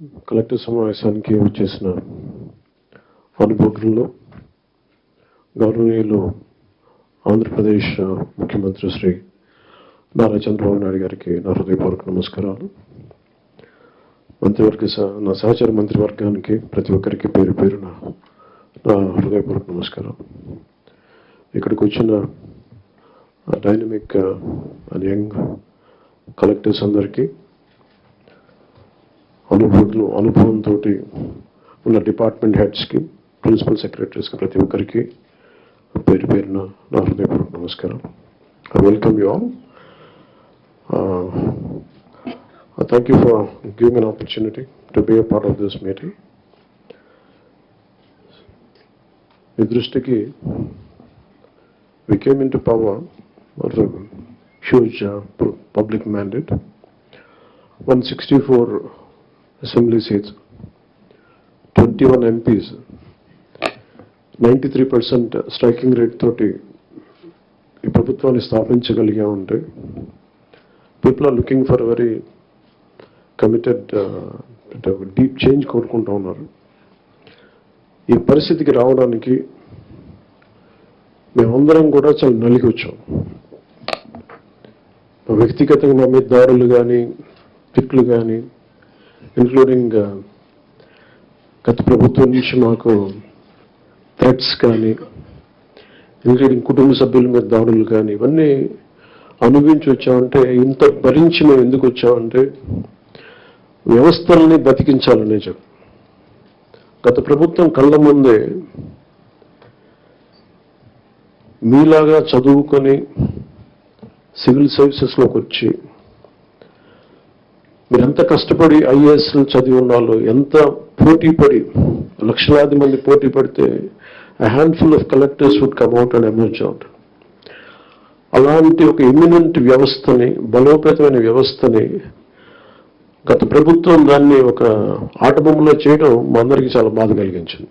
Collector సమావేశానికి వచ్చేసిన అనుభోగుల్లో గౌరవనీయులు ఆంధ్రప్రదేశ్ ముఖ్యమంత్రి శ్రీ నారా చంద్రబాబు నాయుడు గారికి నా హృదయపూర్వక నమస్కారాలు. మంత్రివర్గ నా సహచర మంత్రివర్గానికి ప్రతి ఒక్కరికి పేరు పేరున నా హృదయపూర్వక నమస్కారం ఇక్కడికి వచ్చిన డైనమిక్ అండ్ యంగ్ కలెక్టర్స్ అందరికీ అనుభూతులు అనుభవంతో ఉన్న డిపార్ట్మెంట్ హెడ్స్కి ప్రిన్సిపల్ సెక్రటరీస్కి ప్రతి ఒక్కరికి పేరు పేరున నా హృదయపూర్వక నమస్కారం. I welcome you all thank you for giving an opportunity to be a part of this meeting మీ దృష్టికి we came into power or a huge uh, pu- public mandate, 164 assembly seats, 21 MPs, 93% striking rate తోటి ఈ ప్రభుత్వాన్ని స్థాపించగలిగా ఉంటే people are looking for very committed deep change కోరుకుంటూ ఉన్నారు. ఈ పరిస్థితికి రావడానికి మేమందరం కూడా చాలా నలిగి వచ్చాం. వ్యక్తిగతంగా మీ మీద కానీ తిట్లు కానీ ఇంక్లూడింగ్ uh, గత ప్రభుత్వం నుంచి మాకు థ్రెట్స్ కానీ ఇంక్లూడింగ్ కుటుంబ సభ్యుల మీద దాడులు కానీ ఇవన్నీ అనుభవించి వచ్చామంటే ఇంత భరించి మేము ఎందుకు వచ్చామంటే వ్యవస్థల్ని బతికించాలనే చెప్పు. గత ప్రభుత్వం కళ్ళ ముందే మీలాగా చదువుకొని సివిల్ సర్వీసెస్లోకి వచ్చి మీరు ఎంత కష్టపడి ఐఏఎస్లు చదివి ఉన్నాళ్ళు ఎంత పోటీ పడి లక్షలాది మంది పోటీ పడితే handful of collectors would come out and emerge out అలాంటి ఒక ఇమ్మినెంట్ వ్యవస్థని బలోపేతమైన వ్యవస్థని గత ప్రభుత్వం దాన్ని ఒక ఆటబొమ్మలో చేయడం మా అందరికీ చాలా బాధ కలిగించింది.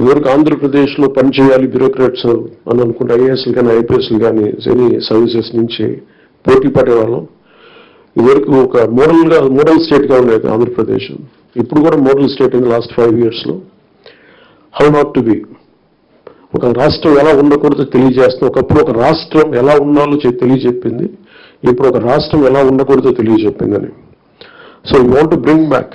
ఎవరికి ఆంధ్రప్రదేశ్లో పనిచేయాలి బ్యూరోక్రాట్స్ అని అనుకుంటే ఐఏఎస్లు కానీ ఐపీఎస్లు కానీ ఎనీ సర్వీసెస్ నుంచి పోటీ పడేవాళ్ళం. ఇదివరకు ఒక మోడల్గా మోడల్ స్టేట్గా ఉండేది ఆంధ్రప్రదేశ్. ఇప్పుడు కూడా మోడల్ స్టేట్ అయింది లాస్ట్ ఫైవ్ ఇయర్స్లో. హౌ నాట్ టు బి ఒక రాష్ట్రం ఎలా ఉండకూడదో తెలియజేస్తుంది. ఒకప్పుడు ఒక రాష్ట్రం ఎలా ఉండాలో తెలియజెప్పింది. ఇప్పుడు ఒక రాష్ట్రం ఎలా ఉండకూడదో తెలియజెప్పిందని. So you want to bring back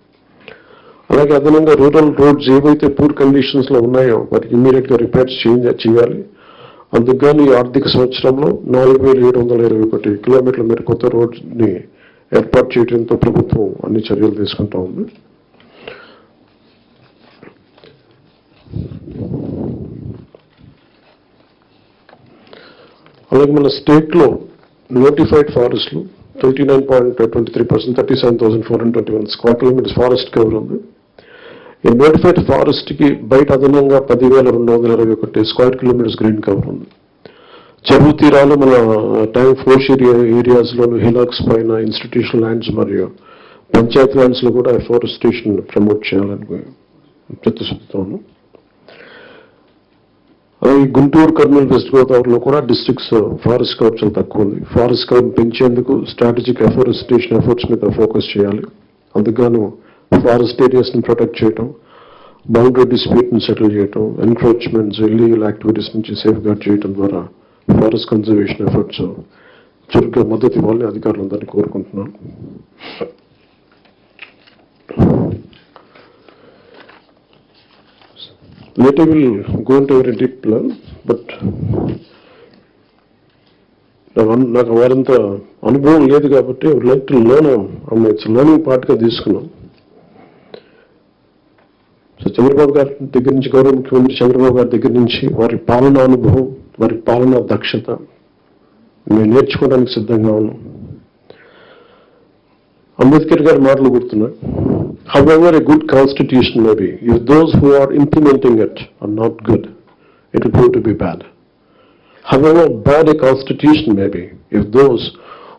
అలాగే అదనంగా రూరల్ రోడ్స్ ఏవైతే పూర్ కండిషన్స్లో ఉన్నాయో వాటికి ఇమీడియట్గా రిపేర్స్ చేయాలి. అందుకని ఆర్థిక సంవత్సరంలో నాలుగు వేల ఏడు వందల ఇరవై ఒకటి కిలోమీటర్ల మేర కొత్త రోడ్స్ని ఏర్పాటు చేయడంతో ప్రభుత్వం అన్ని చర్యలు తీసుకుంటా ఉంది. అలాగే మన స్టేట్లో notified ఫారెస్ట్లు twenty nine point twenty three percent thirty seven thousand four hundred twenty one square kilometres forest cover ఉంది. ఈ నోటిఫైడ్ ఫారెస్ట్కి బయట అదనంగా పదివేల రెండు వందల ఇరవై ఒకటి స్క్వేర్ కిలోమీటర్స్ గ్రీన్ కవర్ ఉంది. చెరువు తీరాలు మన టైం ఫోర్స్ ఏరియా ఏరియాస్లోను హిలాక్స్ పైన ఇన్స్టిట్యూషనల్ ల్యాండ్స్ మరియు పంచాయత్ ల్యాండ్స్లో కూడా ఎఫారెస్టేషన్ ప్రమోట్ చేయాలని చిత్తశుద్ధితో అలాగే గుంటూరు కర్నూలు వెస్ట్ గోదావరిలో కూడా డిస్ట్రిక్ట్స్ ఫారెస్ట్ కవర్ చాలా తక్కువ ఉంది. ఫారెస్ట్ కవర్ పెంచేందుకు స్ట్రాటజిక్ ఎఫారెస్టేషన్ ఎఫర్ట్స్ మీద ఫోకస్ చేయాలి. అందుకు ఫారెస్ట్ ఏరియాస్ని ప్రొటెక్ట్ చేయటం బౌండరీ డిస్ప్యూట్ని సెటిల్ చేయటం ఎన్క్రోచ్మెంట్స్ ఇల్లీగల్ యాక్టివిటీస్ నుంచి సేఫ్ గార్డ్ చేయటం ద్వారా ఫారెస్ట్ కన్జర్వేషన్ ఎఫర్ట్స్ చురుగ్గా మద్దతు ఇవ్వాలని అధికారులందరినీ కోరుకుంటున్నాను Later we'll go into very deep level, but నాకు నాకు వారంత అనుభవం లేదు కాబట్టి like to learn it's learning పార్ట్గా తీసుకున్నాం. చంద్రబాబు గారి దగ్గర నుంచి గౌరవ ముఖ్యమంత్రి చంద్రబాబు గారి దగ్గర నుంచి వారి పాలన అనుభవం వారి పాలన దక్షత మేము నేర్చుకోవడానికి సిద్ధంగా ఉన్నాం. అంబేద్కర్ గారి మాటలు గుర్తున్నా however a good constitution maybe if those who are implementing it are not good it go to be bad however bad a constitution maybe if those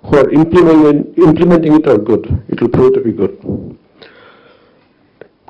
who are implementing implementing it are good it will prove to be good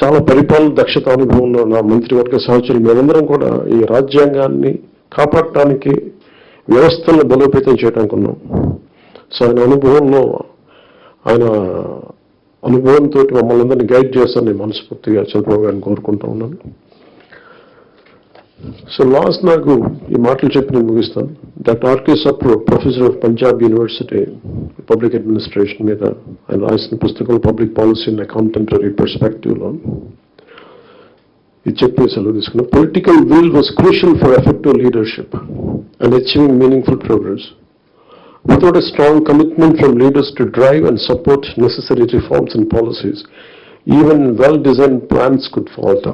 చాలా పరిపాలన దక్షత అనుభవం ఉన్న నా మంత్రివర్గ సహచరులు మేమందరం కూడా ఈ రాజ్యాంగాన్ని కాపాడటానికి వ్యవస్థలను బలోపేతం చేయడానికి ఉన్నాం. సో ఆయన అనుభవంలో ఆయన అనుభవంతో మమ్మల్ని అందరినీ గైడ్ చేస్తాను నేను మనస్ఫూర్తిగా చంద్రబాబు గారిని కోరుకుంటా ఉన్నాను. సో లాస్ట్ నాకు ఈ మాటలు చెప్పి నేను ముగిస్తాను doctor RK Sapru professor of Punjab University public administration మీద ఆయన రాసిన పుస్తకం పబ్లిక్ పాలసీ ఇన్ కాంటెంపరీ పర్స్పెక్టివ్లో ఇది చెప్పే సెలవు తీసుకున్నా political will was crucial for effective leadership and achieving meaningful progress Without a strong commitment from leaders to drive and support necessary reforms and policies, even well-designed plans could falter.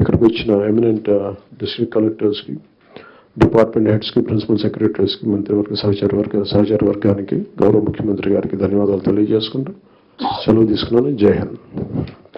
ఇక్కడికి వచ్చిన eminent district కలెక్టర్స్కి department హెడ్స్కి principal సెక్రటరీస్కి మంత్రివర్గ సహచార వర్గ సహచార వర్గానికి గౌరవ ముఖ్యమంత్రి గారికి ధన్యవాదాలు తెలియజేసుకుంటూ సెలవు తీసుకున్నాను. జై హింద్.